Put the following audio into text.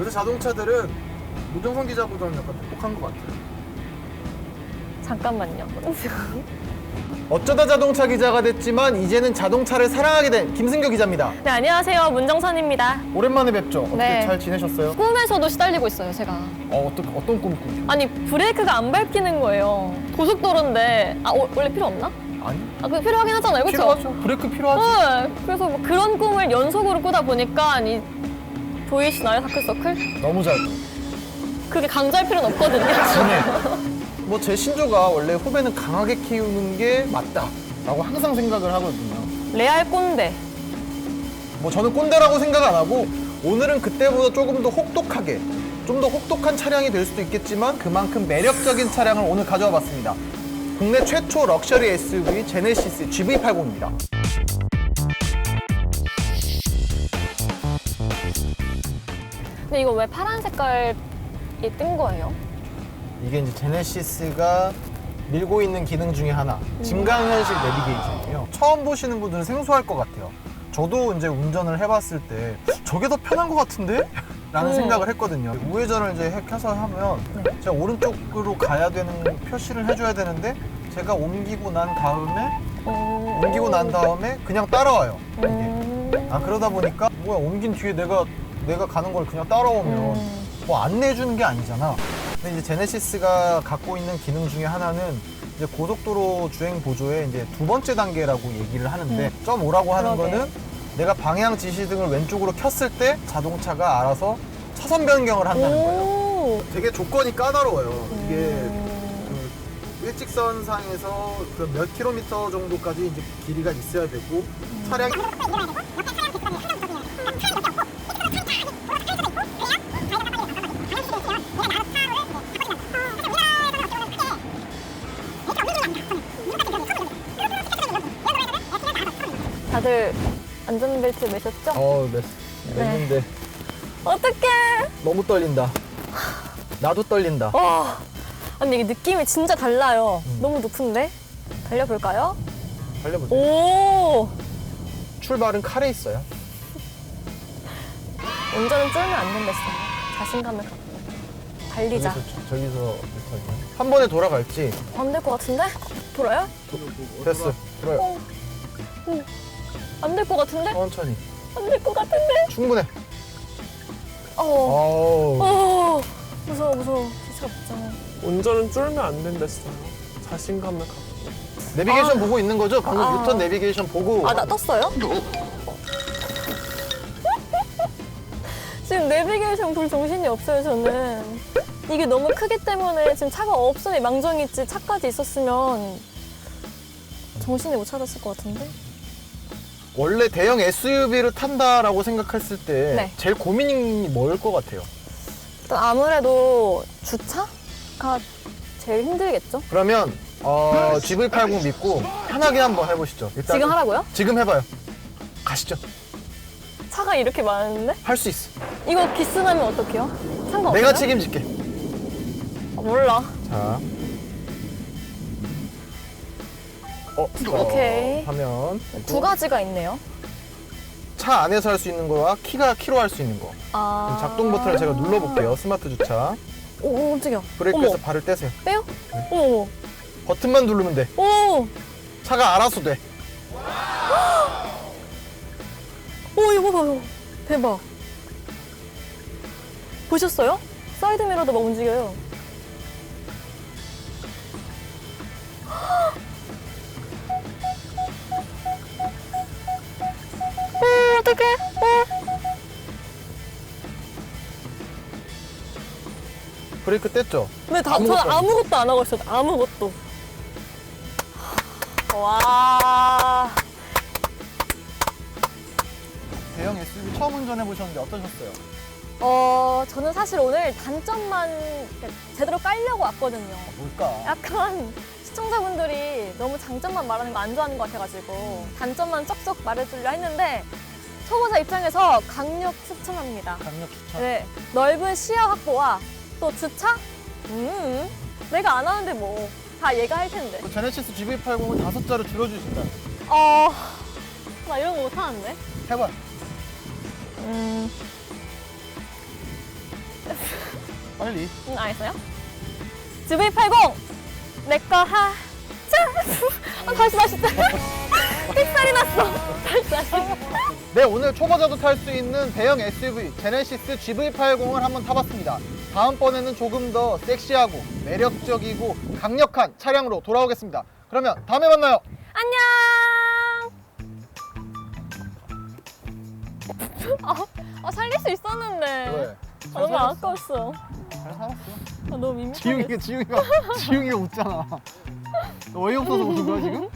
요새 자동차들은 노정성 기자보다는 약간 똑똑한 것 같아요. 잠깐만요. 어쩌다 자동차 기자가 됐지만 이제는 자동차를 사랑하게 된 김승교 기자입니다. 네, 안녕하세요. 문정선입니다. 오랜만에 뵙죠. 어떻게 네. 잘 지내셨어요? 꿈에서도 시달리고 있어요, 제가. 어, 어떤 어떤 꿈 꾸죠? 아니, 브레이크가 안 밟히는 거예요. 고속도로인데. 아, 어, 원래 필요 없나? 아니 아, 그 필요하긴 하잖아요, 그쵸? 필요하죠. 브레이크 필요하지. 네, 그래서 뭐 그런 꿈을 연속으로 꾸다 보니까 이 보이시나요, 다크서클? 너무 잘. 꿔. 그게 강조할 필요는 없거든요. 진해. 뭐제 신조가 원래 후배는 강하게 키우는 게 맞다라고 항상 생각을 하거든요. 레알 꼰대. 뭐 저는 꼰대라고 생각 안 하고 오늘은 그때보다 조금 더 혹독하게 좀 더 혹독한 차량이 될 수도 있겠지만 그만큼 매력적인 차량을 오늘 가져와 봤습니다. 국내 최초 럭셔리 SUV 제네시스 GV80입니다. 근데 이거 왜 파란 색깔이 뜬 거예요? 이게 이제 제네시스가 밀고 있는 기능 중에 하나 증강현실 내비게이션이에요. 처음 보시는 분들은 생소할 것 같아요. 저도 이제 운전을 해봤을 때 저게 더 편한 것 같은데? 라는 음. 생각을 했거든요. 우회전을 이제 해서 하면 제가 오른쪽으로 가야 되는 표시를 해줘야 되는데 제가 옮기고 난 다음에 음, 옮기고 난 다음에 그냥 따라와요. 이게. 음, 아 그러다 보니까 뭐야 옮긴 뒤에 내가 내가 가는 걸 그냥 따라오면 음. 뭐 안내해 주는 게 아니잖아. 근데 이제 제네시스가 갖고 있는 기능 중에 하나는 이제 고속도로 주행 보조의 이제 두 번째 단계라고 얘기를 하는데 점 5라고 하는 음. 그러게. 거는 내가 방향 지시 등을 왼쪽으로 켰을 때 자동차가 알아서 차선 변경을 한다는 거예요. 오. 되게 조건이 까다로워요. 이게 음. 그 일직선상에서 그 몇 킬로미터 정도까지 이제 길이가 있어야 되고 차량이 다들 안전벨트 매셨죠? 어, mes는데 어떡해. 너무 떨린다. 나도 떨린다. 와. 아니 이게 느낌이 진짜 달라요. 음. 너무 높은데? 달려볼까요? 달려보세요. 오. 출발은 칼에 있어요. 운전은 쫄면 안 된댔어요. 자신감을 갖고. 달리자. 저기서, 저기서 한 번에 돌아갈지. 안 될 것 같은데? 돌아요? 됐어. 들어요. 어. 안될 것 같은데? 천천히. 안 될 것 같은데? 충분해. 어. 어우. 어. 무서워 무서워. 지치가 없잖아. 운전은 쫄면 안 된댔어요. 자신감을 갖고. 내비게이션 아. 보고 있는 거죠? 방금 아. 유턴 내비게이션 보고. 아, 나 떴어요? 지금 내비게이션 볼 정신이 없어요, 저는. 이게 너무 크기 때문에 지금 차가 없으니 망정이지 차까지 있었으면 정신을 못 차렸을 것 같은데? 원래 대형 SUV를 탄다라고 생각했을 때 네. 제일 고민이 뭘 것 같아요? 일단 아무래도 주차가 제일 힘들겠죠? 그러면 어, GV80 믿고 편하게 한번 해보시죠. 일단 지금 하라고요? 지금 해봐요. 가시죠. 차가 이렇게 많은데? 할 수 있어. 이거 기스 나면 어떡해요? 상관없어요? 내가 책임질게. 아, 몰라. 자. 어, 오케이. 하면 두 가지가 있네요. 차 안에서 할 수 있는 거와 키가 키로 할 수 있는 거. 아. 그럼 작동 버튼을 제가 눌러볼게요. 스마트 주차. 오, 깜짝이야. 브레이크에서 어머, 발을 떼세요. 빼요? 어머, 버튼만 누르면 돼. 오, 차가 알아서 돼. 오, 이거 봐요. 대박. 보셨어요? 사이드 미러도 막 움직여요. 브레이크 뗐죠? 근데 다, 아무것도 저는 안 아무것도 안 하고 있어요. 아무것도. 와. 대형 SUV 처음 운전해 보셨는데 어떠셨어요? 어, 저는 사실 오늘 단점만 제대로 깔려고 왔거든요. 뭘까? 약간 시청자분들이 너무 장점만 말하는 거 안 좋아하는 것 같아가지고 단점만 쩍쩍 말해주려 했는데 초보자 입장에서 강력 추천합니다. 강력 추천. 네, 넓은 시야 확보와 또 주차? 음, 내가 안 하는데 뭐 다 얘가 할 텐데. 그 제네시스 GV80을 다섯 자로 줄여주신다. 어, 나 이런 거 못하는데. 해봐. 음, 빨리. 응, 알겠어요? GV80 내거 하. 자, 아, 다시 다시. 삑살이 났어. 다시 다시. 네, 오늘 초보자도 탈 수 있는 대형 SUV 제네시스 GV80을 한번 타봤습니다. 다음번에는 조금 더 섹시하고 매력적이고 강력한 차량으로 돌아오겠습니다. 그러면 다음에 만나요. 안녕. 아, 아 살릴 수 있었는데. 왜? 아, 너무 아까웠어. 잘 살았어. 아, 너무 밋밋하게. 지웅이가 지웅이가 지웅이가 웃잖아. 너 어이없어서 웃은 거야 지금?